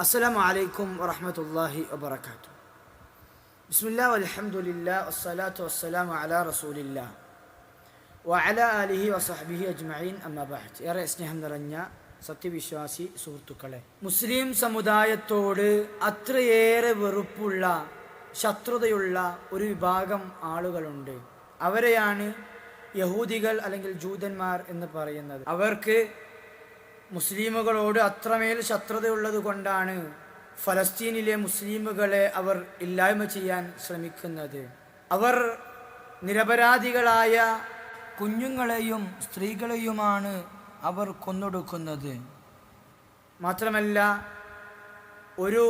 السلام عليكم ورحمة الله وبركاته بسم الله والحمد لله والصلاة والسلام على رسول الله وعلى آله وصحبه أجمعين أما بعد ഏറെ സ്നേഹം നിറഞ്ഞ സത്യവിശ്വാസി സുഹൃത്തുക്കളെ മുസ്ലിം സമുദായത്തോട് അത്രയേറെ വെറുപ്പുള്ള ശത്രുതയുള്ള ഒരു വിഭാഗം ആളുകളുണ്ട് അവരെയാണ് യഹൂദികൾ അല്ലെങ്കിൽ ജൂതന്മാർ എന്ന് പറയുന്നത് അവർക്ക് മുസ്ലിമുകളോട് അത്രമേൽ ശത്രുതയുള്ളത് കൊണ്ടാണ് ഫലസ്തീനിലെ മുസ്ലിമുകളെ അവർ ഇല്ലായ്മ ചെയ്യാൻ ശ്രമിക്കുന്നത്. അവർ നിരപരാധികളായ കുഞ്ഞുങ്ങളെയും സ്ത്രീകളെയുമാണ് അവർ കൊന്നൊടുക്കുന്നത്. മാത്രമല്ല ഒരു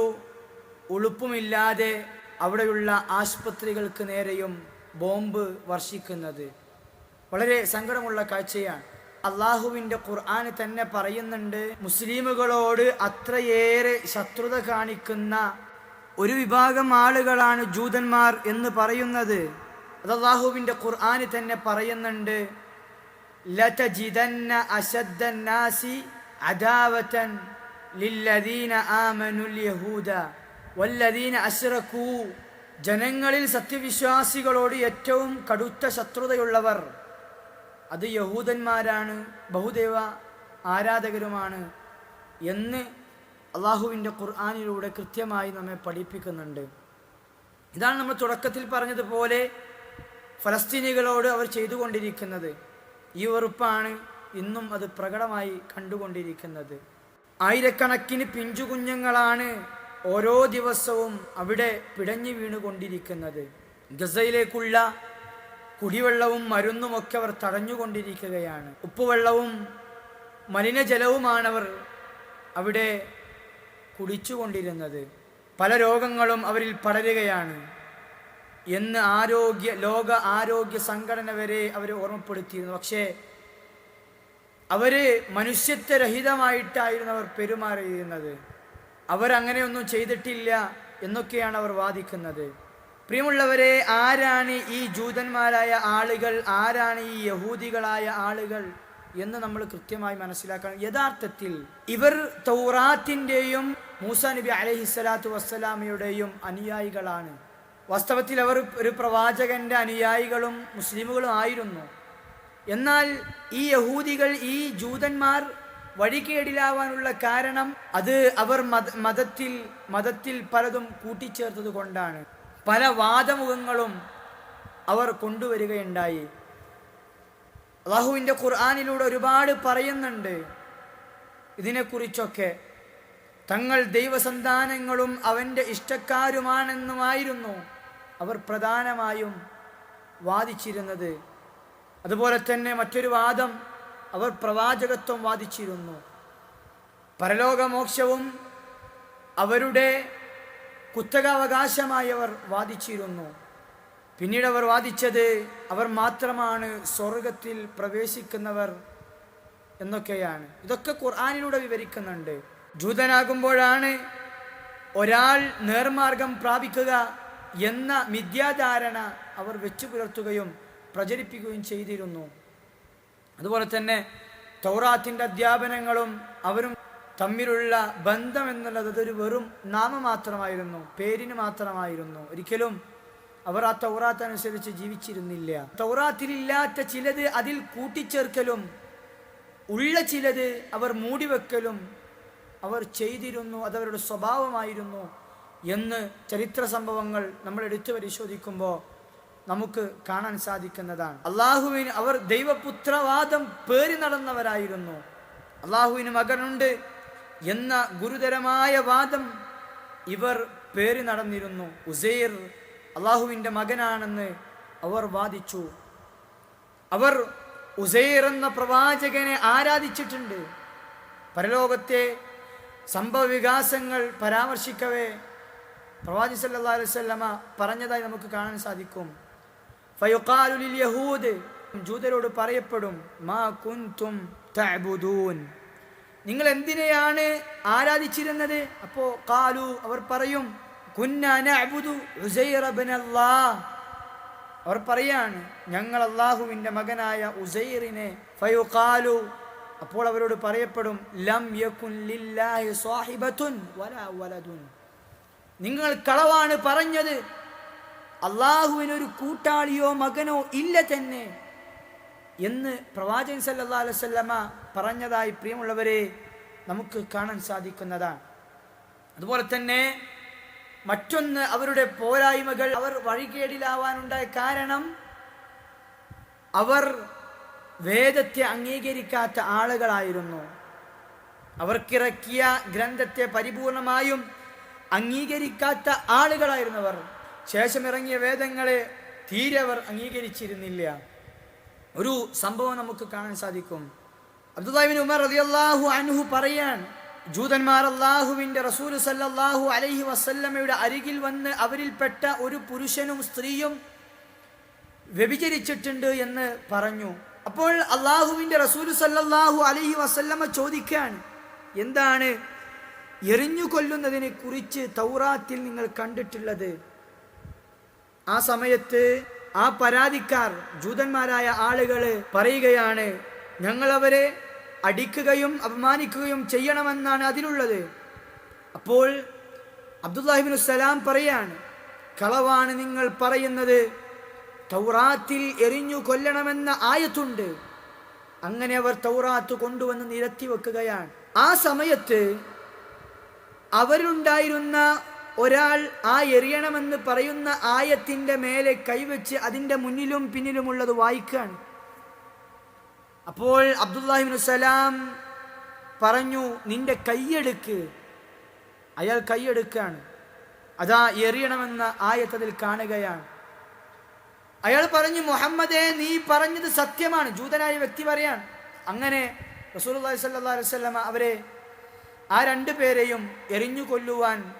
ഉളുപ്പുമില്ലാതെ അവിടെയുള്ള ആശുപത്രികൾക്ക് നേരെയും ബോംബ് വർഷിക്കുന്നത് വളരെ സങ്കടമുള്ള കാഴ്ചയാണ്. അള്ളാഹുവിന്റെ ഖുർആൻ തന്നെ പറയുന്നുണ്ട് മുസ്ലിമുകളോട് അത്രയേറെ ശത്രുത കാണിക്കുന്ന ഒരു വിഭാഗം ആളുകളാണ് ജൂതന്മാർ എന്ന് പറയുന്നത്. അത് അള്ളാഹുവിന്റെ ഖുർആൻ തന്നെ പറയുന്നുണ്ട് ലതജിതന്ന ആമനുൽ യഹൂദ വല്ലദീന ജനങ്ങളിൽ സത്യവിശ്വാസികളോട് ഏറ്റവും കടുത്ത ശത്രുതയുള്ളവർ. അത് യഹൂദന്മാരാണ് ബഹുദേവ ആരാധകരുമാണ് എന്ന് അള്ളാഹുവിന്റെ ഖുർആാനിലൂടെ കൃത്യമായി നമ്മെ പഠിപ്പിക്കുന്നുണ്ട്. ഇതാണ് നമ്മൾ തുടക്കത്തിൽ പറഞ്ഞതുപോലെ ഫലസ്തീനികളോട് അവർ ചെയ്തുകൊണ്ടിരിക്കുന്നത്. ഈ വെറുപ്പാണ് ഇന്നും അത് പ്രകടമായി കണ്ടുകൊണ്ടിരിക്കുന്നത്. ആയിരക്കണക്കിന് പിഞ്ചുകുഞ്ഞുങ്ങളാണ് ഓരോ ദിവസവും അവിടെ പിടഞ്ഞു വീണുകൊണ്ടിരിക്കുന്നത്. ഗസയിലേക്കുള്ള കുടിവെള്ളവും മരുന്നുമൊക്കെ അവർ തടഞ്ഞുകൊണ്ടിരിക്കുകയാണ്. ഉപ്പുവെള്ളവും മലിനജലവുമാണവർ അവിടെ കുടിച്ചുകൊണ്ടിരുന്നത്. പല രോഗങ്ങളും അവരിൽ പടരുകയാണ്. എന്ന് ആരോഗ്യ ലോക ആരോഗ്യ സംഘടന വരെ അവർ ഓർമ്മപ്പെടുത്തിയിരുന്നു. പക്ഷേ അവർ മനുഷ്യത്വരഹിതമായിട്ടായിരുന്നു അവർ പെരുമാറിയിരുന്നത്. അവരങ്ങനെയൊന്നും ചെയ്തിട്ടില്ല എന്നൊക്കെയാണ് അവർ വാദിക്കുന്നത്. പ്രിയമുള്ളവരെ ആരാണ് ഈ ജൂതന്മാരായ ആളുകൾ? ആരാണ് ഈ യഹൂദികളായ ആളുകൾ? എന്ന് നമ്മൾ കൃത്യമായി മനസ്സിലാക്കണം. യഥാർത്ഥത്തിൽ ഇവർ തൗറാത്തിന്റെയും മൂസ നബി അലഹിസ്സലാത്തു വസ്സലാമയുടെയും അനുയായികളാണ്. വാസ്തവത്തിൽ അവർ ഒരു പ്രവാചകന്റെ അനുയായികളും മുസ്ലിമുകളും ആയിരുന്നു. എന്നാൽ ഈ യഹൂദികൾ ഈ ജൂതന്മാർ വഴികേടിലാവാനുള്ള കാരണം അത് അവർ മത മതത്തിൽ മതത്തിൽ പലതും കൂട്ടിച്ചേർത്തത് കൊണ്ടാണ് പല വാദമുഖങ്ങളും അവർ കൊണ്ടുവരികയുണ്ടായി. അള്ളാഹുവിന്റെ ഖുർആാനിലൂടെ ഒരുപാട് പറയുന്നുണ്ട്. ഇതിനെക്കുറിച്ചൊക്കെ തങ്ങൾ ദൈവസന്താനങ്ങളും അവന്റെ ഇഷ്ടക്കാരുമാണെന്നുമായിരുന്നു അവർ പ്രധാനമായും വാദിച്ചിരുന്നത്. അതുപോലെ തന്നെ മറ്റൊരു വാദം അവർ പ്രവാചകത്വം വാദിച്ചിരുന്നു. പരലോകമോക്ഷവും അവരുടെ കുത്തകാവകാശമായി അവർ വാദിച്ചിരുന്നു. പിന്നീട് അവർ വാദിച്ചത് അവർ മാത്രമാണ് സ്വർഗത്തിൽ പ്രവേശിക്കുന്നവർ എന്നൊക്കെയാണ്. ഇതൊക്കെ ഖുർആാനിലൂടെ വിവരിക്കുന്നുണ്ട്. ജൂതനാകുമ്പോഴാണ് ഒരാൾ നേർമാർഗം പ്രാപിക്കുക എന്ന മിഥ്യാധാരണ അവർ വെച്ചു പുലർത്തുകയും പ്രചരിപ്പിക്കുകയും ചെയ്തിരുന്നു. അതുപോലെ തന്നെ തൗറാത്തിന്റെ അധ്യാപനങ്ങളും അവരും തമ്മിലുള്ള ബന്ധം എന്നുള്ളത് അതൊരു വെറും നാമമാത്രമായിരുന്നു പേരിന് മാത്രമായിരുന്നു. ഒരിക്കലും അവർ ആ തൗറാത്ത് അനുസരിച്ച് ജീവിച്ചിരുന്നില്ല. തൗറാത്തിലില്ലാത്ത ചിലത് അതിൽ കൂട്ടിച്ചേർക്കലും ഉള്ള ചിലത് അവർ മൂടിവെക്കലും അവർ ചെയ്തിരുന്നു അതവരുടെ സ്വഭാവമായിരുന്നു എന്ന് ചരിത്ര സംഭവങ്ങൾ നമ്മൾ എടുത്തു പരിശോധിക്കുമ്പോൾ നമുക്ക് കാണാൻ സാധിക്കുന്നതാണ്. അള്ളാഹുവിന് അവർ ദൈവപുത്രവാദം പേറി നടന്നവരായിരുന്നു. അള്ളാഹുവിന് മകനുണ്ട് എന്ന ഗുരുതരമായ വാദം ഇവർ പേര് നടന്നിരുന്നു. ഉസൈർ അള്ളാഹുവിന്റെ മകനാണെന്ന് അവർ വാദിച്ചു. അവർ ഉസൈർ എന്ന പ്രവാചകനെ ആരാധിച്ചിട്ടുണ്ട്. പരലോകത്തെ സംഭവ വികാസങ്ങൾ പരാമർശിക്കവേ പ്രവാചി സല്ലാ അലൈവല്ലമ പറഞ്ഞതായി നമുക്ക് കാണാൻ സാധിക്കും. ഫയുക്കാലുലിൽ യഹൂദ് ജൂതരോട് പറയപ്പെടും മാ കുന്തും തഅബുദൂൻ. നിങ്ങൾ എന്തിനെയാണ് ആരാധിച്ചിരുന്നത്? അപ്പോ കാലു അവർ പറയും അവർ പറയാണ് ഞങ്ങൾ അള്ളാഹുവിന്റെ മകനായ ഉസൈറിനെ അപ്പോൾ അവരോട് പറയപ്പെടും ലം യകുൻ ലില്ലാഹി സ്വാഹിബത്തുൻ വലാ നിങ്ങൾ കളവാണ് പറഞ്ഞത്. അള്ളാഹുവിനൊരു കൂട്ടാളിയോ മകനോ ഇല്ല തന്നെ. എന്ന് പ്രവാചകൻ സല്ലാ അലൈഹി വസല്ലമ പറഞ്ഞതായി പ്രിയമുള്ളവരെ നമുക്ക് കാണാൻ സാധിക്കുന്നതാണ്. അതുപോലെ തന്നെ മറ്റൊന്ന് അവരുടെ പോരായ്മകൾ അവർ വഴികേടിലാവാനുണ്ടായ കാരണം അവർ വേദത്തെ അംഗീകരിക്കാത്ത ആളുകളായിരുന്നു. അവർക്കിറക്കിയ ഗ്രന്ഥത്തെ പരിപൂർണമായും അംഗീകരിക്കാത്ത ആളുകളായിരുന്നു അവർ. ശേഷം ഇറങ്ങിയ വേദങ്ങളെ തീരെ അവർ അംഗീകരിച്ചിരുന്നില്ല. ഒരു സംഭവം നമുക്ക് കാണാൻ സാധിക്കും. അബ്ദുല്ലാഹിബിൻ ഉമർ റതി അള്ളാഹു അനുഹു പറയാൻ ജൂതന്മാർ അള്ളാഹുവിന്റെ റസൂൽ സല്ലാഹു അലൈഹി വസല്ലമയുടെ അരികിൽ വന്ന് അവരിൽപ്പെട്ട ഒരു പുരുഷനും സ്ത്രീയും വ്യഭിചരിച്ചിട്ടുണ്ട് എന്ന് പറഞ്ഞു. അപ്പോൾ അള്ളാഹുവിന്റെ റസൂൽ സല്ലാഹു അലൈഹി വസല്ലമ ചോദിക്കാൻ എന്താണ് എറിഞ്ഞു കൊല്ലുന്നതിനെ കുറിച്ച് തൗറാത്തിൽ നിങ്ങൾ കണ്ടിട്ടുള്ളത്? ആ സമയത്ത് ആ പരാതിക്കാർ ജൂതന്മാരായ ആളുകൾ പറയുകയാണ് ഞങ്ങൾ അവരെ അടിക്കുകയും അപമാനിക്കുകയും ചെയ്യണമെന്നാണ് അതിലുള്ളത്. അപ്പോൾ അബ്ദുല്ലാഹിബിൻ സലാം പറയാണ് കളവാണ് നിങ്ങൾ പറയുന്നത്. തൗറാത്തിൽ എറിഞ്ഞു കൊല്ലണമെന്ന ആയത്തുണ്ട്. അങ്ങനെ അവർ തൗറാത്ത് കൊണ്ടുവന്ന് നിരത്തി വെക്കുകയാണ്. ആ സമയത്ത് അവരിലുണ്ടായിരുന്ന ഒരാൾ ആ എറിയണമെന്ന് പറയുന്ന ആയത്തിന്റെ മേലെ കൈവച്ച് അതിന്റെ മുന്നിലും പിന്നിലുമുള്ളത് വായിക്കുകയാണ്. അപ്പോൾ അബ്ദുല്ലാഹിബിൻ സലാം പറഞ്ഞു നിന്റെ കൈയെടുക്ക്. അയാൾ കൈയെടുക്കുകയാണ്. അതാ എറിയണമെന്ന ആയത്തതിൽ കാണുകയാണ്. അയാൾ പറഞ്ഞു മുഹമ്മദേ നീ പറഞ്ഞത് സത്യമാണ്. ജൂതനായ വ്യക്തി പറയാണ്. അങ്ങനെ റസൂൽ സല്ലാ വല്ലമ അവരെ ആ രണ്ടു പേരെയും എറിഞ്ഞു കൊല്ലുവാൻ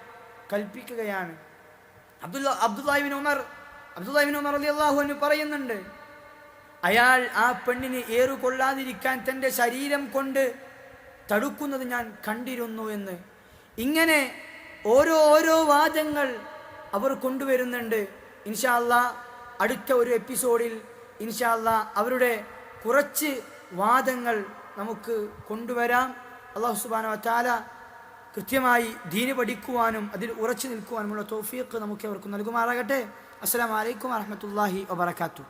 കൽപ്പിക്കുകയാണ്. Abdullah Abdullah ibn Umar Abdullah ibn Umar Ali അള്ളാഹുവിന് പറയുന്നുണ്ട് അയാൾ ആ പെണ്ണിന് ഏറുകൊള്ളാതിരിക്കാൻ തന്റെ ശരീരം കൊണ്ട് തടുക്കുന്നത് ഞാൻ കണ്ടിരുന്നു എന്ന്. ഇങ്ങനെ ഓരോ ഓരോ വാദങ്ങൾ അവർ കൊണ്ടുവരുന്നുണ്ട്. ഇൻഷാല്ല അടുത്ത ഒരു എപ്പിസോഡിൽ ഇൻഷാല്ല അവരുടെ കുറച്ച് വാദങ്ങൾ നമുക്ക് കൊണ്ടുവരാം. അള്ളാഹു സുബാന കൃത്യമായി ദീന് പഠിക്കുവാനും അതിൽ ഉറച്ചു നിൽക്കുവാനുമുള്ള തോഫീക്ക് നമുക്ക് അവർക്ക് നൽകുമാറാകട്ടെ. അസ്സാം വലൈക്കും വാഹമത്തല്ലാഹി വാബർക്കാത്തു